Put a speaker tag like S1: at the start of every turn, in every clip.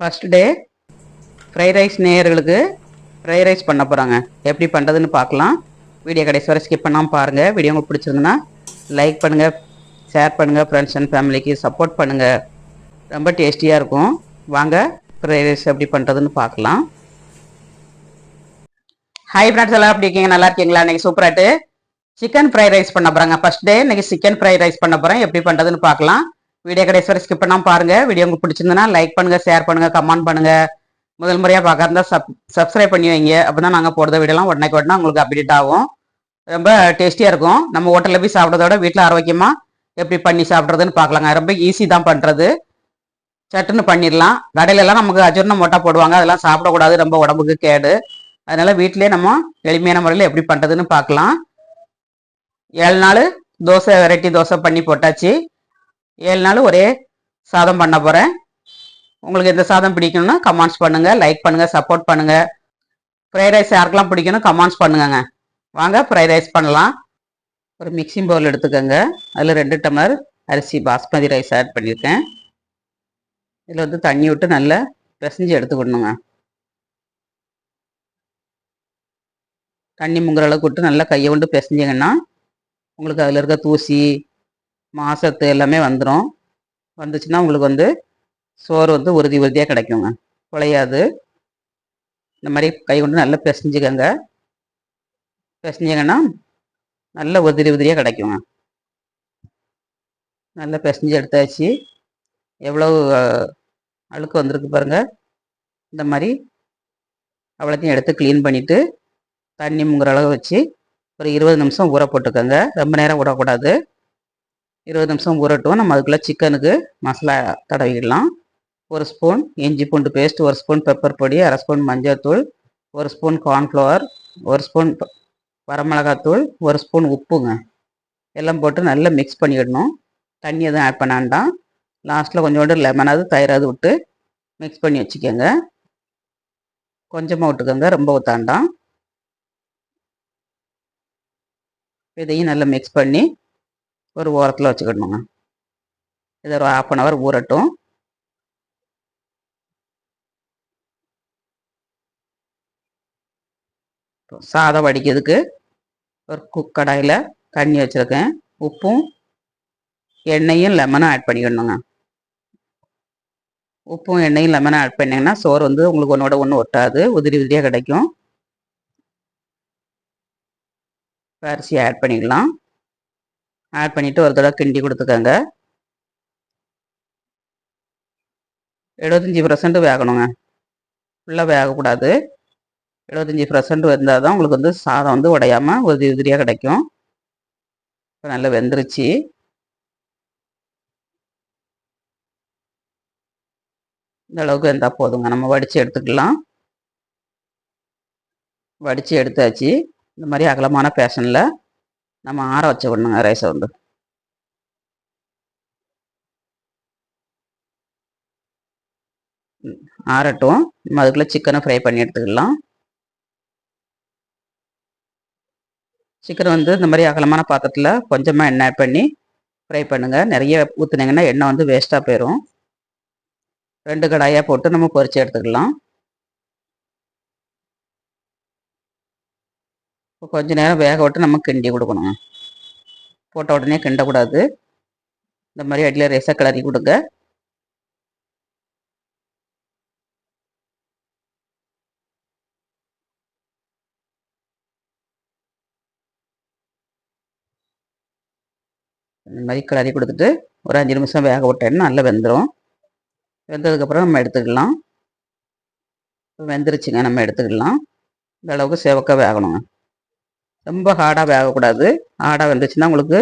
S1: first day fried rice நேயர்களுக்கு fried rice பண்ண போகிறாங்க எப்படி பண்ணுறதுன்னு பார்க்கலாம் வீடியோ கடைசி வரை ஸ்கிப் பண்ணாமல் பாருங்கள் வீடியோ உங்களுக்கு பிடிச்சிருந்துன்னா லைக் பண்ணுங்கள் ஷேர் பண்ணுங்கள் ஃப்ரெண்ட்ஸ் அண்ட் ஃபேமிலிக்கு சப்போர்ட் பண்ணுங்கள் ரொம்ப டேஸ்டியாக இருக்கும் வாங்க ஃப்ரைட் ரைஸ் எப்படி பண்ணுறதுன்னு பார்க்கலாம் ஹை ஃப்ரெண்ட்ஸ் எல்லாம் எப்படி இருக்கீங்க நல்லா இருக்கீங்களா இன்றைக்கி சூப்பராட்டு சிக்கன் ஃப்ரைட் ரைஸ் பண்ண போகிறாங்க ஃபஸ்ட் டே இன்றைக்கி சிக்கன் ஃப்ரைட் ரைஸ் பண்ண போகிறேன் எப்படி பண்ணுறதுன்னு பார்க்கலாம் வீடியோ கடைசி ஸ்கிப் பண்ணாம பாருங்கள் வீடியோ உங்களுக்கு பிடிச்சிருந்தனா லைக் பண்ணுங்கள் ஷேர் பண்ணுங்கள் கமெண்ட் பண்ணுங்கள் முதல் முறையாக பார்க்குறதா சப் சப்ஸ்கிரைப் பண்ணி வைங்க அப்பதான் நாங்க நாங்கள் போடுற வீடியோலாம் உடனே உடனே உங்களுக்கு அப்டேட் ஆகும் ரொம்ப டேஸ்டியா இருக்கும் நம்ம ஹோட்டலில் போய் சாப்பிட்றதோட வீட்டில் ஆரோக்கியமாக எப்படி பண்ணி சாப்பிட்றதுன்னு பாக்கலாங்க ரொம்ப ஈஸி தான் பண்ணுறது சட்டுன்னு பண்ணிடலாம் கடையிலலாம் நமக்கு அஜர்ணம் மொட்டா போடுவாங்க அதெல்லாம் சாப்பிடக்கூடாது ரொம்ப உடம்புக்கு கேடு அதனால் வீட்லயே நம்ம எளிமையான முறையில் எப்படி பண்ணுறதுன்னு பார்க்கலாம் ஏழு நாள் தோசை வெரைட்டி தோசை பண்ணி போட்டாச்சு ஏழு நாள் ஒரே சாதம் பண்ண போகிறேன் உங்களுக்கு எந்த சாதம் பிடிக்கணும்னா கமெண்ட்ஸ் பண்ணுங்கள் லைக் பண்ணுங்கள் சப்போர்ட் பண்ணுங்கள் ஃப்ரைட் ரைஸ் யாருக்கெல்லாம் பிடிக்கணும் கமெண்ட்ஸ் பண்ணுங்கங்க வாங்க ஃப்ரைட் ரைஸ் பண்ணலாம் ஒரு மிக்சிங் பவுல் எடுத்துக்கோங்க அதில் ரெண்டு டம்ளர் அரிசி பாஸ்மதி ரைஸ் ஆட் பண்ணியிருக்கேன் இதில் வந்து தண்ணி விட்டு நல்லா பிசைஞ்சு எடுத்துக்கணுங்க தண்ணி முங்குற அளவுக்கு விட்டு நல்லா கையை கொண்டு பிசைஞ்சிங்கன்னா உங்களுக்கு அதில் இருக்க தூசி மாசத்து எல்லாமே வந்துடும் வந்துச்சுன்னா உங்களுக்கு வந்து சோறு வந்து உறுதி உறுதியாக கிடைக்குங்க குழையாது இந்த மாதிரி கை கொண்டு நல்லா பிசைஞ்சுக்கங்க பிசைஞ்சிங்கன்னா நல்ல உதிரி உதிரியாக கிடைக்குங்க நல்லா பிசைஞ்சு எடுத்தாச்சு எவ்வளவு அழுக்கு வந்திருக்கு பாருங்கள் இந்த மாதிரி அவ்வளோத்தையும் எடுத்து க்ளீன் பண்ணிவிட்டு தண்ணி முங்குற அளவு வச்சு ஒரு இருபது நிமிஷம் ஊற போட்டுக்கோங்க ரொம்ப நேரம் விடக்கூடாது இருபது நிமிஷம் உரட்டுவோம் நம்ம அதுக்குள்ளே சிக்கனுக்கு மசாலா தடவிடலாம் ஒரு ஸ்பூன் இஞ்சி பூண்டு பேஸ்ட் ஒரு ஸ்பூன் பெப்பர் பொடி அரை ஸ்பூன் மஞ்சள் தூள் ஒரு ஸ்பூன் கார்ன்ஃப்ளவர் ஒரு ஸ்பூன் வரமிளகாத்தூள் ஒரு ஸ்பூன் உப்புங்க எல்லாம் போட்டு நல்லா மிக்ஸ் பண்ணிடணும் தண்ணி எதுவும் ஆட் பண்ண வேண்டாம் லாஸ்ட்டில் கொஞ்சோண்டு லெமனாவது தயிராவது விட்டு மிக்ஸ் பண்ணி வச்சுக்கோங்க கொஞ்சமாக விட்டுக்கோங்க ரொம்ப ஊற்றாண்டாம் இதையும் நல்லா மிக்ஸ் பண்ணி ஒரு ஓரத்தில் வச்சுக்கணுங்க இது ஒரு ஆஃப் அன் ஹவர் ஊறட்டும் சாதம் வடிக்கிறதுக்கு ஒரு குக்கடாயில் கடாயில் வச்சுருக்கேன் உப்பும் எண்ணெயும் லெமனும் ஆட் பண்ணிக்கணுங்க உப்பும் எண்ணெயும் லெமனும் ஆட் பண்ணிங்கன்னா சோறு வந்து உங்களுக்கு ஒன்றோட ஒன்று ஒட்டாது உதிரி உதிரியாக கிடைக்கும் அரிசி ஆட் பண்ணிக்கலாம் ஆட் பண்ணிவிட்டு ஒரு தடவை கிண்டி கொடுத்துக்கோங்க எழுபத்தஞ்சி பர்சன்ட் வேகணுங்க ஃபுல்லாக வேகக்கூடாது எழுபத்தஞ்சி பர்சன்ட் வெந்தால் தான் உங்களுக்கு வந்து சாதம் வந்து உடையாமல் உதிரி உதிரியாக கிடைக்கும் இப்போ நல்லா வெந்துருச்சு இந்த அளவுக்கு வெந்தால் போதுங்க நம்ம வடித்து எடுத்துக்கலாம் வடித்து எடுத்தாச்சு இந்த மாதிரி அகலமான ஃபேஷனில் நம்ம ஆற வச்ச விடணுங்க ரைஸை வந்து ஆறட்டும் நம்ம அதுக்குள்ளே சிக்கனை ஃப்ரை பண்ணி எடுத்துக்கலாம் சிக்கன் வந்து இந்த மாதிரி அகலமான பாத்திரத்தில் கொஞ்சமாக எண்ணெய் பண்ணி ஃப்ரை பண்ணுங்கள் நிறைய ஊற்றுனீங்கன்னா எண்ணெய் வந்து வேஸ்ட்டாக போயிடும் ரெண்டு கடாயாக போட்டு நம்ம பொரிச்சு எடுத்துக்கலாம் இப்போ கொஞ்ச நேரம் வேக விட்டு நம்ம கிண்டி கொடுக்கணுங்க போட்ட உடனே கிண்டக்கூடாது இந்த மாதிரி அடியில் ரைஸாக கிளறி கொடுங்க இந்த மாதிரி கிளறி கொடுத்துட்டு ஒரு அஞ்சு நிமிஷம் வேக விட்டேன்னு நல்லா வெந்துடும் வெந்ததுக்கப்புறம் நம்ம எடுத்துக்கலாம் வெந்துருச்சுங்க நம்ம எடுத்துக்கலாம் இந்த அளவுக்கு சேவக்காக வேகணுங்க ரொம்ப ஹார்டாக வேகக்கூடாது ஹார்டாக வந்துச்சுன்னா உங்களுக்கு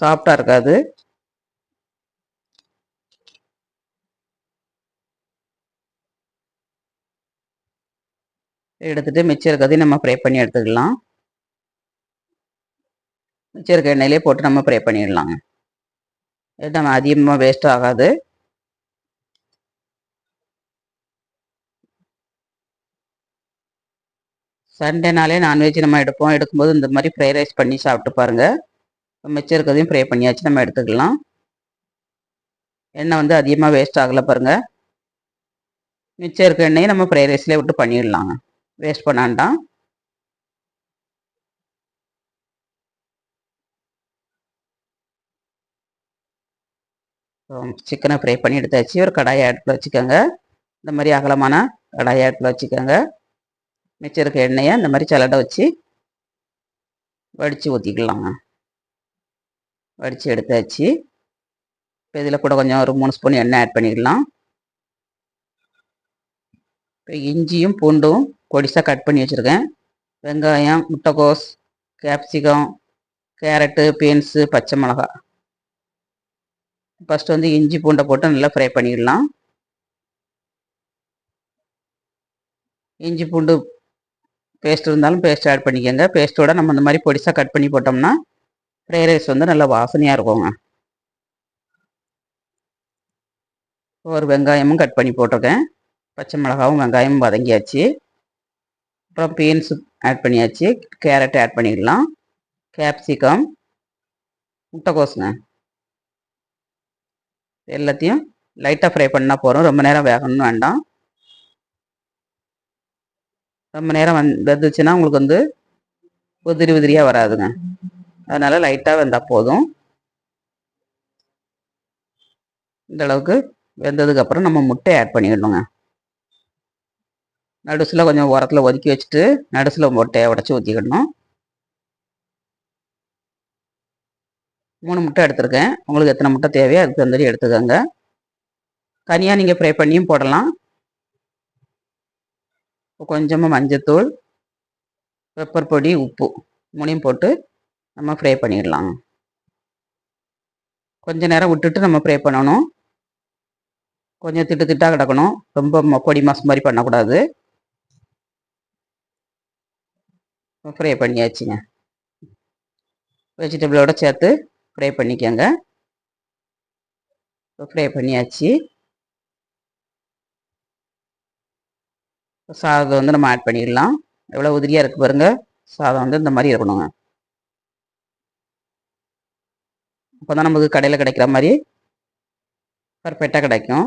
S1: சாஃப்டாக இருக்காது எடுத்துகிட்டு மிச்சம் இருக்கிறதையும் நம்ம ஃப்ரை பண்ணி எடுத்துக்கலாம் மிச்சம் இருக்க எண்ணெயிலே போட்டு நம்ம ஃப்ரை பண்ணிடலாங்க நம்ம அதிகமாக வேஸ்ட் ஆகாது சண்டேனாலே நான்வெஜ் நம்ம எடுப்போம் எடுக்கும்போது இந்த மாதிரி ஃப்ரை ரைஸ் பண்ணி சாப்பிட்டு பாருங்கள் மிச்சம் இருக்கிறதையும் ஃப்ரை பண்ணியாச்சு நம்ம எடுத்துக்கலாம் எண்ணெய் வந்து அதிகமாக வேஸ்ட் ஆகலை பாருங்கள் மிச்சம் இருக்க எண்ணெயை நம்ம ஃப்ரை ரைஸ்லேயே விட்டு பண்ணிடலாங்க வேஸ்ட் பண்ணாண்டாம் சிக்கனை ஃப்ரை பண்ணி எடுத்தாச்சு ஒரு கடாயை ஆட்டில் வச்சுக்கோங்க இந்த மாதிரி அகலமான கடாயை ஆட்டில் வச்சுக்கோங்க மிச்சருக்கு எண்ணெயை இந்த மாதிரி சலடை வச்சு வடித்து ஊற்றிக்கலாம் வடித்து எடுத்தாச்சு இப்போ இதில் கூட கொஞ்சம் ஒரு மூணு ஸ்பூன் எண்ணெய் ஆட் பண்ணிக்கலாம் இப்போ இஞ்சியும் பூண்டும் கொடிசாக கட் பண்ணி வச்சுருக்கேன் வெங்காயம் முட்டைக்கோஸ் கேப்சிகம் கேரட்டு பீன்ஸு பச்சை மிளகா ஃபஸ்ட்டு வந்து இஞ்சி பூண்டை போட்டு நல்லா ஃப்ரை பண்ணிடலாம் இஞ்சி பூண்டு பேஸ்ட் இருந்தாலும் பேஸ்ட் ஆட் பண்ணிக்கோங்க பேஸ்ட்டோட நம்ம இந்த மாதிரி பொடிசாக கட் பண்ணி போட்டோம்னா ஃப்ரைட் ரைஸ் வந்து நல்லா வாசனையாக இருக்குங்க ஒரு வெங்காயமும் கட் பண்ணி போட்டிருக்கேன் பச்சை மிளகாவும் வெங்காயமும் வதங்கியாச்சு அப்புறம் பீன்ஸ் ஆட் பண்ணியாச்சு கேரட் ஆட் பண்ணிடலாம் கேப்சிகம் முட்டைக்கோஸுங்க எல்லாத்தையும் லைட்டாக ஃப்ரை பண்ணால் போகிறோம் ரொம்ப நேரம் வேகணும்னு வேண்டாம் ரொம்ப நேரம் வந் வெந்துச்சுன்னா உங்களுக்கு வந்து உதிரி உதிரியாக வராதுங்க அதனால் லைட்டாக வெந்தால் போதும் இந்த அளவுக்கு வெந்ததுக்கப்புறம் நம்ம முட்டை ஆட் பண்ணிடணுங்க நடுசில் கொஞ்சம் உரத்தில் ஒதுக்கி வச்சுட்டு நடுசில் முட்டையை உடச்சி ஊற்றிக்கிடணும் மூணு முட்டை எடுத்திருக்கேன் உங்களுக்கு எத்தனை முட்டை தேவையோ அதுக்கு மாதிரி எடுத்துக்கோங்க தனியாக நீங்கள் ஃப்ரை பண்ணியும் போடலாம் கொஞ்சமாக மஞ்சத்தூள் பெப்பர் பொடி உப்பு மூணையும் போட்டு நம்ம ஃப்ரை பண்ணிடலாம் கொஞ்ச நேரம் விட்டுட்டு நம்ம ஃப்ரை பண்ணணும் கொஞ்சம் திட்டு திட்டாக கிடக்கணும் ரொம்ப பொடி மாசு மாதிரி பண்ணக்கூடாது ஃப்ரை பண்ணியாச்சுங்க வெஜிடபிளோட சேர்த்து ஃப்ரை பண்ணிக்கோங்க ஃப்ரை பண்ணியாச்சு சாதம் வந்து நம்ம ஆட் பண்ணிடலாம் எவ்வளோ உதிரியாக இருக்குது பாருங்க சாதம் வந்து இந்த மாதிரி இருக்கணுங்க அப்போ தான் நமக்கு கடையில் கிடைக்கிற மாதிரி பர்ஃபெக்டாக கிடைக்கும்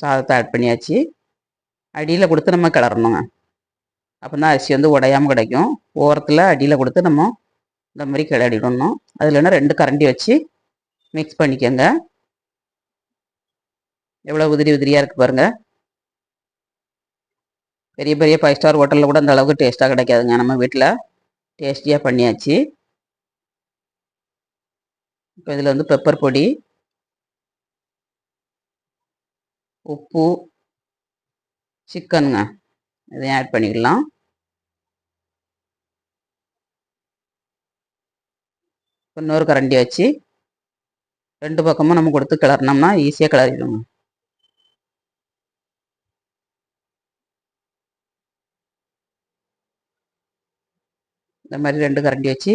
S1: சாதத்தை ஆட் பண்ணியாச்சு அடியில் கொடுத்து நம்ம கிளறணுங்க அப்போ தான் அரிசி வந்து உடையாமல் கிடைக்கும் ஓரத்தில் அடியில் கொடுத்து நம்ம இந்த மாதிரி கிளறிடணும் அதில் ரெண்டு கரண்டி வச்சு மிக்ஸ் பண்ணிக்கோங்க எவ்வளோ உதிரி உதிரியாக இருக்குது பாருங்கள் பெரிய பெரிய ஃபைவ் ஸ்டார் ஹோட்டலில் கூட அந்த அளவுக்கு டேஸ்ட்டாக கிடைக்காதுங்க நம்ம வீட்டில் டேஸ்டியாக பண்ணியாச்சு இப்போ இதில் வந்து பெப்பர் பொடி உப்பு சிக்கனுங்க இதையும் ஆட் பண்ணிக்கலாம் இன்னொரு கரண்டி வச்சு ரெண்டு பக்கமும் நம்ம கொடுத்து கிளறினோம்னா ஈஸியாக கிளறிடுவோம் இந்த மாதிரி ரெண்டு கரண்டி வச்சு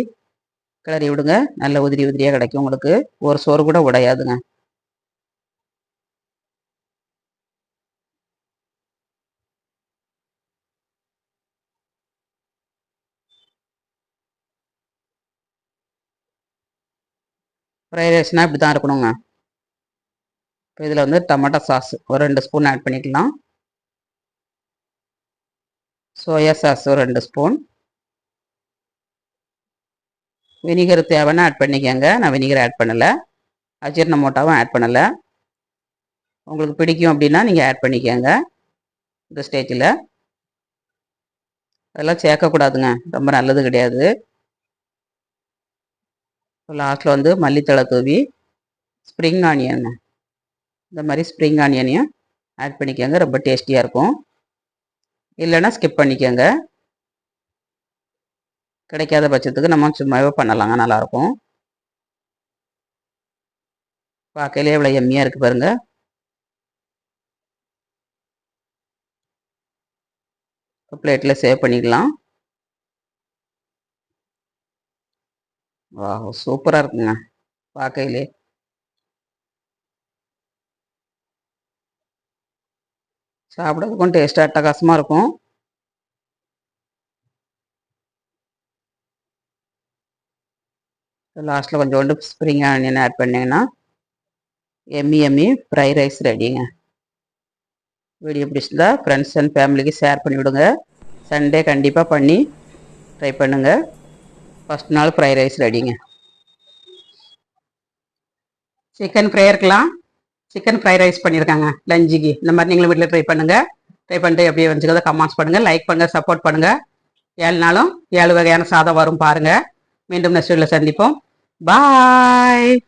S1: கிளறி விடுங்க நல்ல உதிரி உதிரியாக கிடைக்கும் உங்களுக்கு ஒரு சோறு கூட உடையாதுங்க ஃப்ரை ரைஸ்னால் இப்படி தான் இருக்கணுங்க இப்போ இதில் வந்து டமாட்டா சாஸ் ஒரு ரெண்டு ஸ்பூன் ஆட் பண்ணிக்கலாம் சோயா சாஸ் ஒரு ரெண்டு ஸ்பூன் வினிகர் தேவைன்னா ஆட் பண்ணிக்கோங்க நான் வினிகர் ஆட் பண்ணலை அஜீர்ண மோட்டாவும் ஆட் பண்ணலை உங்களுக்கு பிடிக்கும் அப்படின்னா நீங்கள் ஆட் பண்ணிக்கோங்க இந்த ஸ்டேஜில் அதெல்லாம் சேர்க்கக்கூடாதுங்க ரொம்ப நல்லது கிடையாது லாஸ்ட்டில் வந்து மல்லித்தழை தூவி ஸ்ப்ரிங் ஆனியன் இந்த மாதிரி ஸ்ப்ரிங் ஆனியனையும் ஆட் பண்ணிக்கோங்க ரொம்ப டேஸ்டியாக இருக்கும் இல்லைன்னா ஸ்கிப் பண்ணிக்கோங்க கிடைக்காத பட்சத்துக்கு நம்ம சும்மாவே பண்ணலாங்க நல்லாயிருக்கும் பார்க்கையிலே எவ்வளோ எம்மியாக இருக்குது பாருங்கள் பிளேட்டில் சேவ் பண்ணிக்கலாம் வா சூப்பராக இருக்குங்க பார்க்கையிலே சாப்பிட்றதுக்கும் டேஸ்ட்டாக அட்டகாசமாக இருக்கும் லாஸ்ட்டில் கொஞ்சோண்டு ஸ்ப்ரிங் ஆனியன் ஆட் பண்ணிங்கன்னா எம்மி எம்மி ஃப்ரை ரைஸ் ரெடிங்க வீடியோ பிடிச்சிருந்தா ஃப்ரெண்ட்ஸ் அண்ட் ஃபேமிலிக்கு ஷேர் பண்ணிவிடுங்க சண்டே கண்டிப்பாக பண்ணி ட்ரை பண்ணுங்கள் ஃபஸ்ட் நாள் ஃப்ரை ரைஸ் ரெடிங்க சிக்கன் ஃப்ரை இருக்கலாம் சிக்கன் ஃப்ரை ரைஸ் பண்ணியிருக்காங்க லஞ்சுக்கு இந்த மாதிரி நீங்களும் வீட்டில் ட்ரை பண்ணுங்கள் ட்ரை பண்ணிட்டு அப்படியே வந்துச்சுக்கதை கமெண்ட்ஸ் பண்ணுங்கள் லைக் பண்ணுங்கள் சப்போர்ட் பண்ணுங்கள் ஏழு நாளும் ஏழு வகையான சாதம் வரும் பாருங்கள் மீண்டும் நெக்ஸ்ட் வீட்டில் சந்திப்போம் Bye